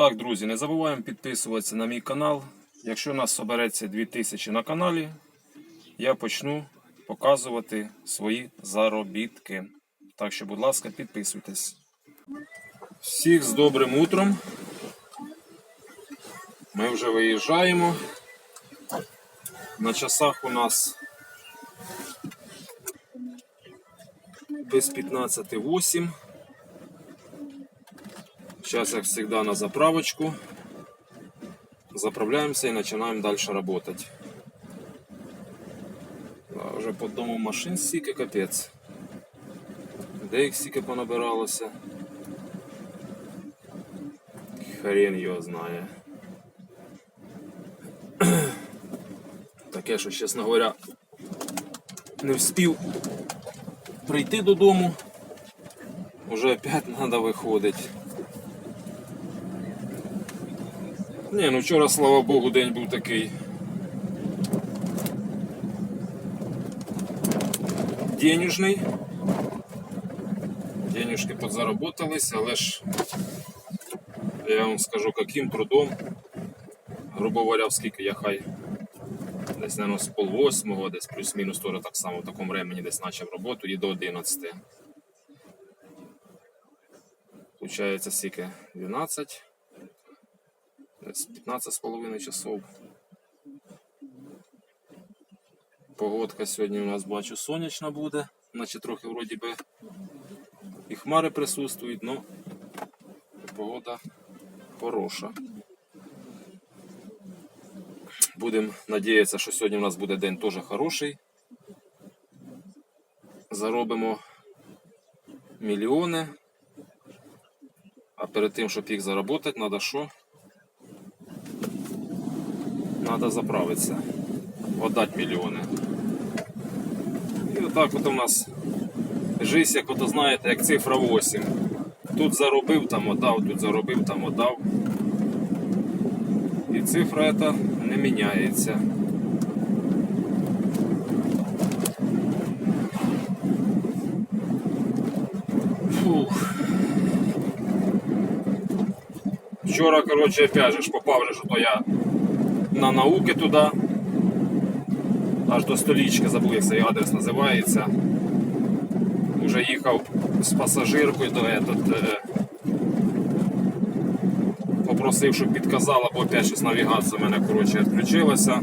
Так, друзі, не забуваємо підписуватися на мій канал. Якщо у нас собереться 2000 на каналі, я почну показувати свої заробітки. Так що, будь ласка, підписуйтесь. Всіх з добрим утром. Ми вже виїжджаємо. На часах у нас без 15.08. Сейчас, как всегда, на заправочку. Заправляемся и начинаем дальше работать. Да, вже по дому машин стільки капець. Де їх стільки понабиралося? Хрен його знає. Таке, що, чесно говоря, не встиг прийти додому. Уже опять треба виходити. Ні, ну вчора, слава Богу, день був такий. Денежний. Денежки подзаработались, але ж я вам скажу, яким трудом, грубо говоря, скільки я хай десь, наверное, з пол восьмого, десь плюс-мінус теж так само в такому времені десь почав роботу і до 11. Получається скільки? 12. Десь 15 з половиною часов. Погодка сьогодні у нас бачу сонячна буде, наче трохи вроді би і хмари присутствують, але погода хороша. Будемо надіятися, що сьогодні у нас буде день теж хороший. Заробимо мільйони. А перед тим, щоб їх заробити, треба що? Треба заправитися. Отдати мільйони. І отак от у нас жизнь, як ото знаєте, як цифра 8. Тут заробив, там отдав, тут заробив, там отдав. І цифра ця не міняється. Фух. Вчора, коротше, опять же попав же, то я на науки туди. Аж до столічки забув, як цей адрес називається. Уже їхав з пасажиркою до этот, е, попросив, щоб підказала, бо опять щось навігація в мене коротше, відключилася.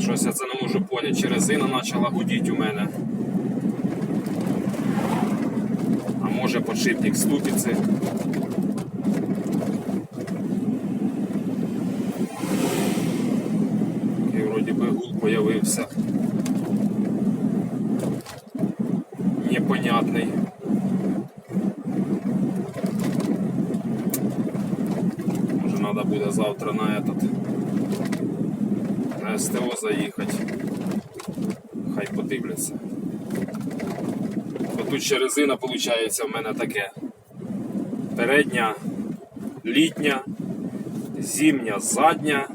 Щось я це не можу поняти, чи резина почала гудіти у мене. А може подшипник ступиці. Такий вроді би гул появився. Непонятний. Може треба буде завтра на этот на СТО заїхати. Хай подивляться. Бо тут ще резина виходить в мене таке. Передня, літня, зимня, задня.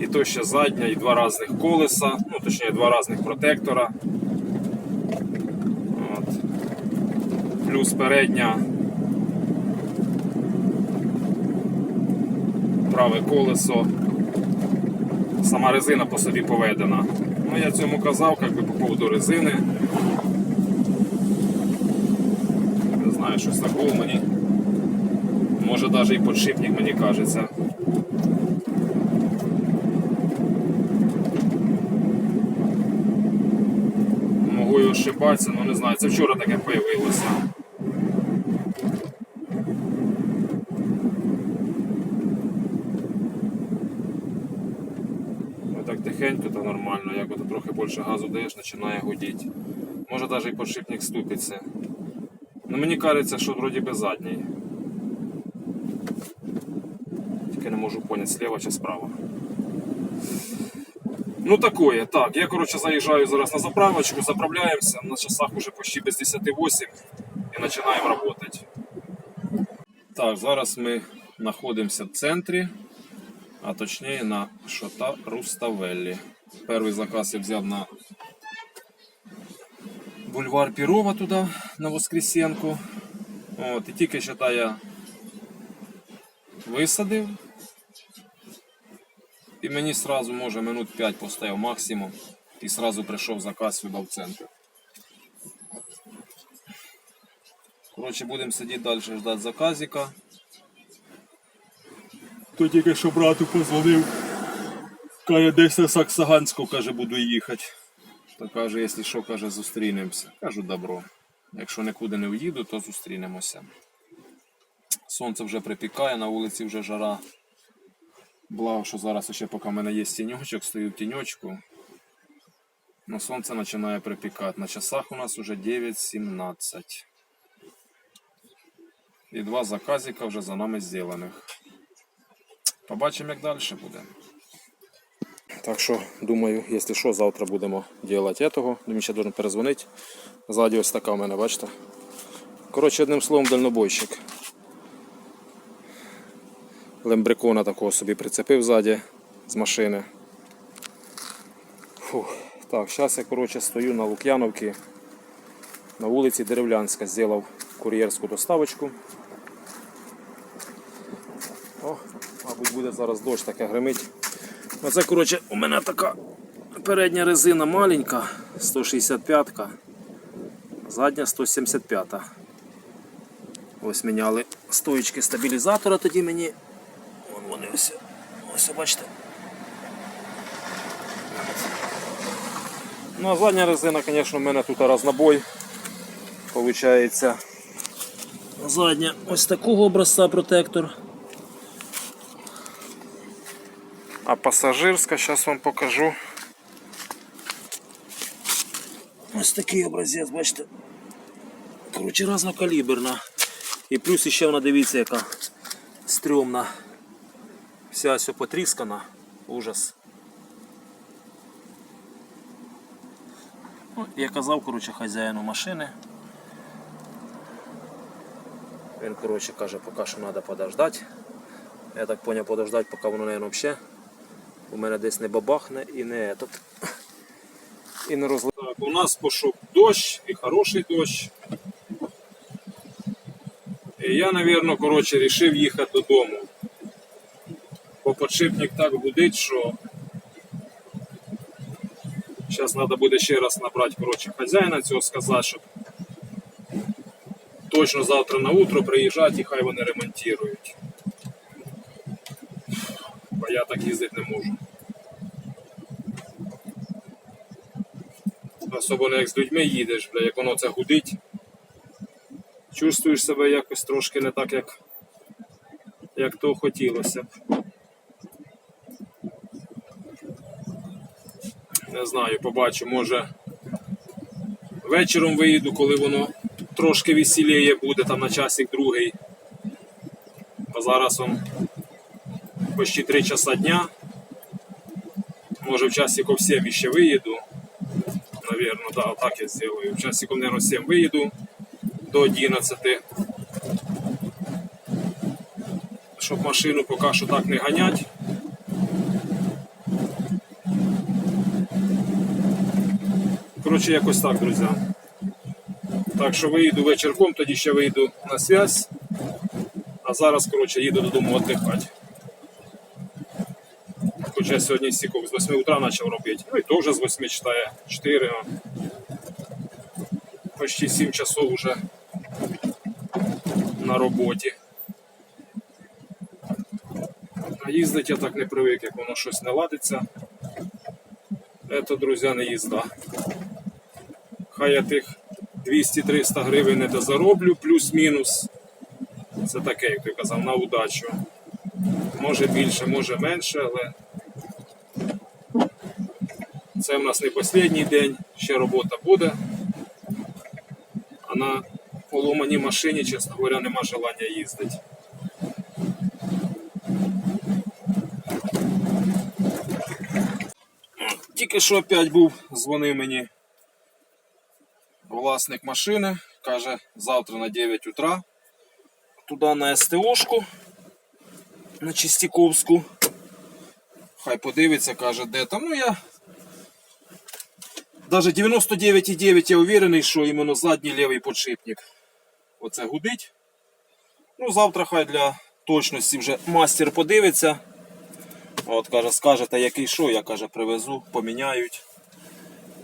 І то ще задня і два різних колеса, ну точніше два різних протектора. От. Плюс передня. Праве колесо. Сама резина по собі поведена. Ну я цьому казав, як би по поводу резини. Не знаю, щось такого мені. Може навіть і подшипник, мені кажеться. Могу і ошибатися, але не знаю, це вчора таке появилося. Так тихенько то нормально, як ото трохи більше газу даєш, починає гудіти. Може навіть і подшипник ступиться. Ну мені кажеться, що вроді би задній. Тільки не можу поняти, слева чи справа. Ну такое, так, я коротше заїжджаю зараз на заправочку, заправляємося, на часах уже почти без 10.08 і починаємо працювати. Так, зараз ми знаходимося в центрі, а точніше на Шота Руставеллі. Перший заказ я взяв на бульвар Пірова туди, на Воскресенку. От, і тільки що я висадив. І мені сразу, може, минут 5 поставив максимум. І сразу прийшов заказ сюди в центр. Коротше, будемо сидіти далі ждати заказика. То тільки що брату позвонив. Каже, десь на Саксаганську, каже, буду їхати. То каже, якщо що, каже, зустрінемося. Кажу, добро. Якщо нікуди не уїду, то зустрінемося. Сонце вже припікає, на вулиці вже жара. Благо, що зараз ще поки в мене є тіньочок, стою в тіньочку. Но сонце починає припікати. На часах у нас вже 9.17. І два заказика вже за нами зроблених. Побачимо, як далі буде. Так що, думаю, якщо що, завтра будемо робити цього. Мені ще должен перезвонити. Ззаді ось така в мене, бачите. Коротше, одним словом, дальнобойщик. Лембрикона такого собі прицепив ззаді з машини. Фух. Так, зараз я коротше, стою на Лук'яновці на вулиці Деревлянська. Зробив кур'єрську доставочку. О, мабуть, буде зараз дощ таке гримить. Оце, коротше, у мене така передня резина маленька, 165-ка, задня 175-та. Ось міняли стоїчки стабілізатора тоді мені. Вон вони ось. Ось бачите. Ну а задня резина, звісно, в мене тут разнобой. Получається. Задня ось такого образця протектор. А пасажирська, зараз вам покажу. Ось такий образець, бачите. Коротше, разнокаліберна. І плюс ще вона, дивіться, яка стрьомна. Вся все потріскана. Ужас. Ну, я казав, коротше, хазяїну машини. Він, коротше, каже, поки що треба подождати. Я так зрозумів, подождати, поки воно, мабуть, взагалі у мене десь не бабахне і не этот. І не розли... Так, у нас пішов дощ і хороший дощ. І я, мабуть, коротше, рішив їхати додому. Бо подшипник так гудить, що зараз треба буде ще раз набрати коротше, хазяїна цього сказати, щоб точно завтра на утро приїжджати і хай вони ремонтують. Бо я так їздити не можу. Особливо як з людьми їдеш, бля, як воно це гудить. Чувствуєш себе якось трошки не так, як, як то хотілося. Не знаю, побачу, може вечором виїду, коли воно трошки веселіє буде, там на часик другий. А зараз он почти 3 часа дня. Може в часиков 7 ще виїду. Наверно, да, так я сделаю. В часиков, наверное, 7 виїду до 11. Щоб машину поки що так не ганять. Коротше, якось так, друзі. Так що виїду вечірком, тоді ще вийду на связь. А зараз, коротше, їду додому віддихати. Хоча сьогодні стіков з 8 утра почав робити. Ну і то вже з 8 читає 4. а Почти 7 часов вже на роботі. А їздить я так не привик, як воно щось не ладиться. Це, друзі, не їзда. Хай я тих 200-300 гривень не дозароблю, плюс-мінус. Це таке, як ти казав, на удачу. Може більше, може менше, але це в нас не останній день, ще робота буде. А на поломаній машині, чесно говоря, нема желання їздити. Тільки що опять був, дзвонив мені власник машини, каже, завтра на 9 утра туди на СТОшку на Чистяковську. Хай подивиться, каже, де там. Ну я Даже 99,9 я уверений, що іменно задній лівий подшипник. Оце гудить. Ну, завтра хай для точності вже мастер подивиться. От каже, скажете, який що, я каже, привезу, поміняють.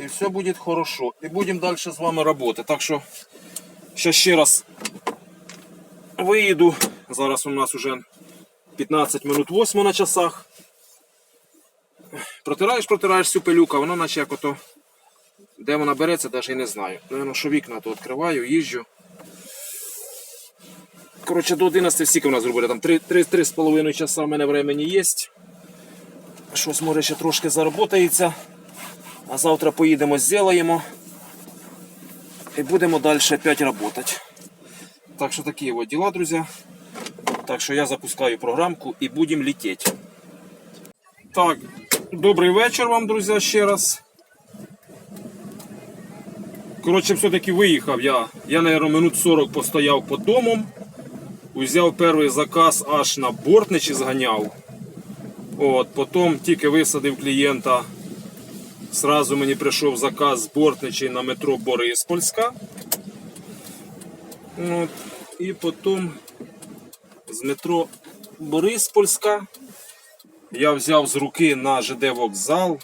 І все буде хорошо. І будемо далі з вами працювати. Так що ще ще раз виїду. Зараз у нас вже 15 минут 8 на часах. Протираєш, протираєш цю пилюку, воно наче як ото. Де вона береться, навіть не знаю. Наверно, що вікна то відкриваю, їжджу. Коротше, до 11 стільки в нас зробили. Там 3-3,5 часа в мене времени є. Щось може ще трошки заработається. А завтра поїдемо, зробимо. І будемо далі опять працювати. Так що такі от діла, друзі. Так що я запускаю програмку і будемо летіти. Так, добрий вечір вам, друзі, ще раз. Коротше, все-таки виїхав я. Я, мабуть, минут 40 постояв під домом. Узяв перший заказ аж на бортничі зганяв. От, потім тільки висадив клієнта. Сразу мені прийшов заказ з бортничі на метро Бориспольська. От, і потім з метро Бориспольська я взяв з руки на ЖД вокзал.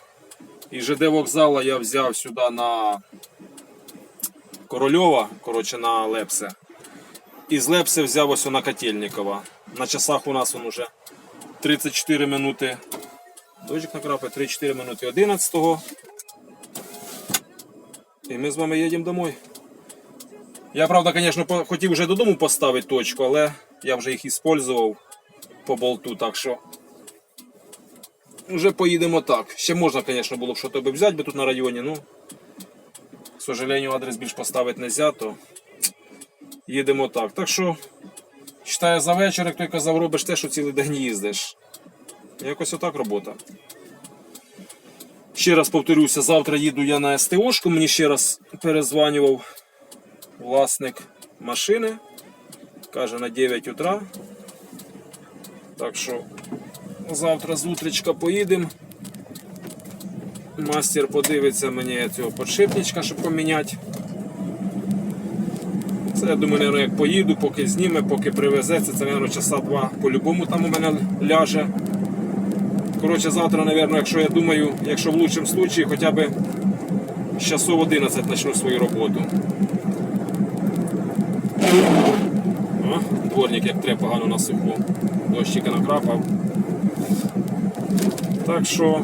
І ЖД вокзала я взяв сюди на Корольова, коротше, на Лепсе. І з Лепси взяв ось на Котельникова. На часах у нас он уже 34 минути. Дожик накрапає 3-4 минути 11-го. І ми з вами їдемо домой. Я, правда, звісно, хотів вже додому поставити точку, але я вже їх іспользував по болту, так що. Вже поїдемо так. Ще можна, звісно, було б щось взяти би тут на районі, ну. К сожалению, адрес більш поставити не можна, то їдемо так. Так що, читаю за вечір, як той казав, робиш те, що цілий день їздиш. Якось отак робота. Ще раз повторюся, завтра їду я на СТОшку, мені ще раз перезванював власник машини. Каже на 9 утра. Так що завтра з поїдемо. Мастер подивиться мені цього подшипничка, щоб поміняти. Це я думаю, наверно, як поїду, поки зніме, поки привезеться, це, мабуть, часа два по-любому там у мене ляже. Коротше, завтра, мабуть, якщо я думаю, якщо в лучшому случаї, хоча б з часов 11 почну свою роботу. Дворник як треба погано на суху. Дощика накрапав. Так що,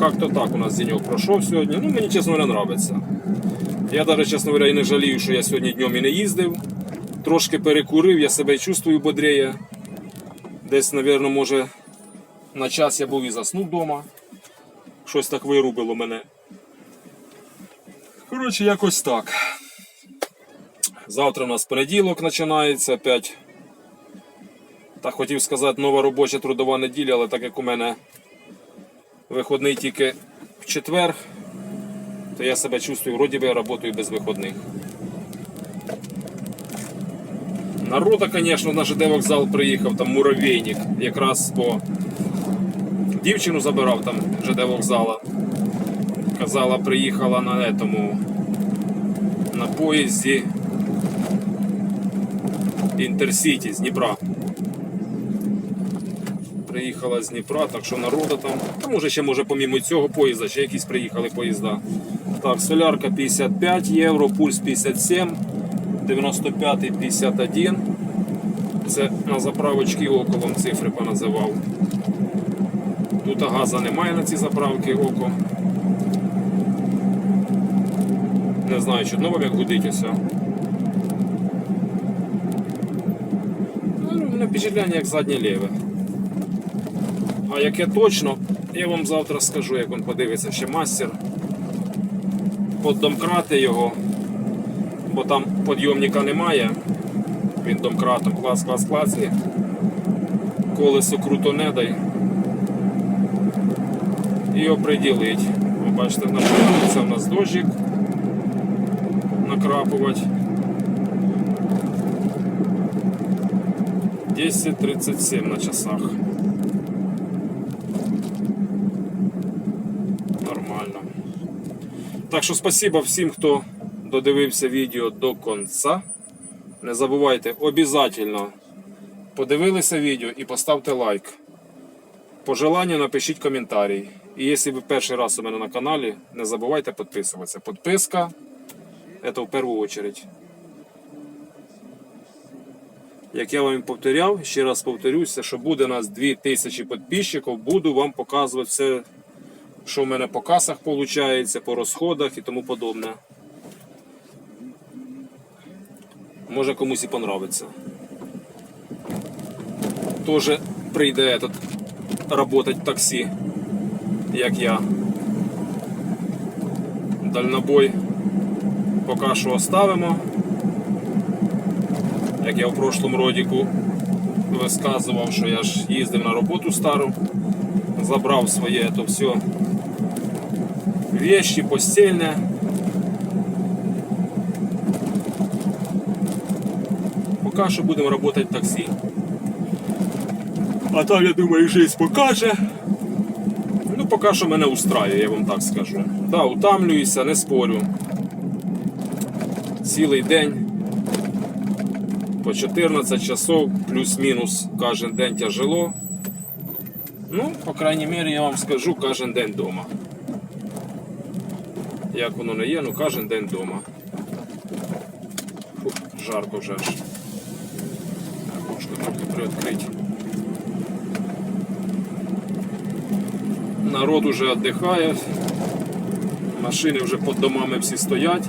як-то так у нас денек пройшов сьогодні. Ну, мені, чесно говоря, подобається. Я навіть, чесно говоря, і не жалію, що я сьогодні днем і не їздив. Трошки перекурив, я себе чувствую бодріє. Десь, мабуть, може, на час я був і заснув вдома. Щось так вирубило мене. Коротше, якось так. Завтра у нас понеділок починається опять. Так хотів сказати нова робоча трудова неділя, але так як у мене виходний тільки в четвер, то я себе чувствую, вроді би я працюю без виходних. Народа, звісно, на ЖД вокзал приїхав, там муравейник, якраз по дівчину забирав там ЖД вокзала. Казала, приїхала на этому на поїзді Інтерсіті з Дніпра. Приїхала з Дніпра, так що народу там. Та може ще може помімо цього поїзда, ще якісь приїхали поїзда. Так, солярка 55 євро, пульс 57, 95 51. Це на заправочці околом цифри поназивав. Тут газу немає на ці заправки око. Не знаю, чудно вам як гудить ось. Ну, впечатлення як заднє ліве. А яке точно, я вам завтра скажу, як він подивиться ще мастер. Поддомкрати його, бо там підйомника немає. Він домкратом клас, клас, клас. Колесо круто не дай. І оприділить. Ви бачите, це в нас дощик накрапувати. 10.37 на часах. Нормально. Так що спасибо всім, хто додивився відео до кінця. Не забувайте обов'язково подивилися відео і поставте лайк. По желанню напишіть коментарі. І якщо ви перший раз у мене на каналі, не забувайте підписуватися. Підписка це в першу чергу. Як я вам повторяв, ще раз повторюся, що буде нас 2000 підписчиків, буду вам показувати все, що в мене по касах виходить, по розходах і тому подобне. Може комусь і понравиться. Тоже прийде этот работать в таксі, як я. Дальнобой поки що оставимо. Як я в прошлому родіку висказував, що я ж їздив на роботу стару, забрав своє то все вещи, постільне. Поки що будемо працювати в таксі. А там, я думаю, життя покаже. Ну, поки що мене устраює, я вам так скажу. Да, утамлююся, не спорю. Цілий день по 14 часов плюс-мінус кожен день тяжело. Ну, по крайній мірі, я вам скажу, кожен день вдома. Як воно не є, ну кожен день вдома. Фух, жарко вже ж. Окошко трохи приоткрить. Народ уже віддихає. Машини вже під домами всі стоять.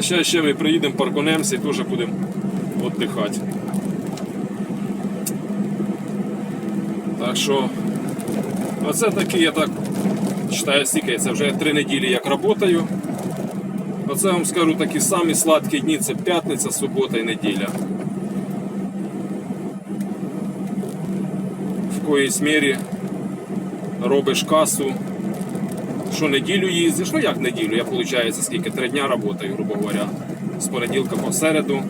Ще, ще ми приїдемо, паркунемося і теж будемо віддихати. Так що, оце такий, я так читаю стільки, це вже три неділі як працюю. Оце вам скажу такі самі сладкі дні це п'ятниця, субота і неділя. В коїсь мірі робиш касу, що неділю їздиш, ну як неділю, я виходить скільки, три дня працюю, грубо говоря. З понеділка по середу,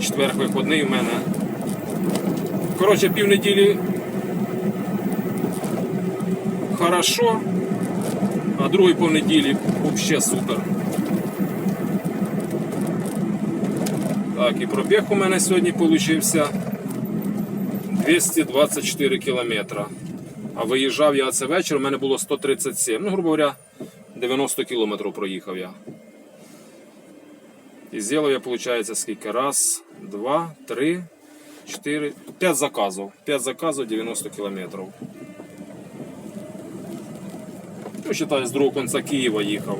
четвер виходний в мене. Коротше, півнеділі хорошо, а другий понеділі взагалі супер. Так, і пробіг у мене сьогодні вийшов 224 кілометра. А виїжджав я це вечір, у мене було 137. Ну, грубо говоря, 90 кілометрів проїхав я. І зробив я, виходить, скільки? Раз, два, три, чотири, п'ять заказів. П'ять заказів 90 кілометрів. Ну, считай, з другого кінця Києва їхав.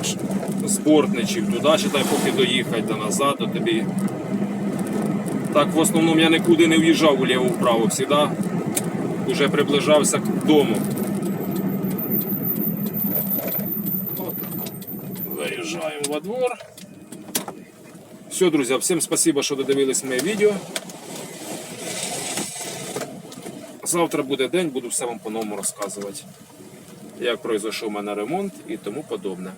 Аж з Бортничів туди, считай, поки доїхати та назад, то тобі. Так, в основному я нікуди не в'їжджав вліво-вправо, завжди вже приближався к дому. От, Заїжджаємо во двор. Все, друзі, всім спасибо, що додивились моє відео. Завтра буде день, буду все вам по-новому розказувати, як пройшов у мене ремонт і тому подобне.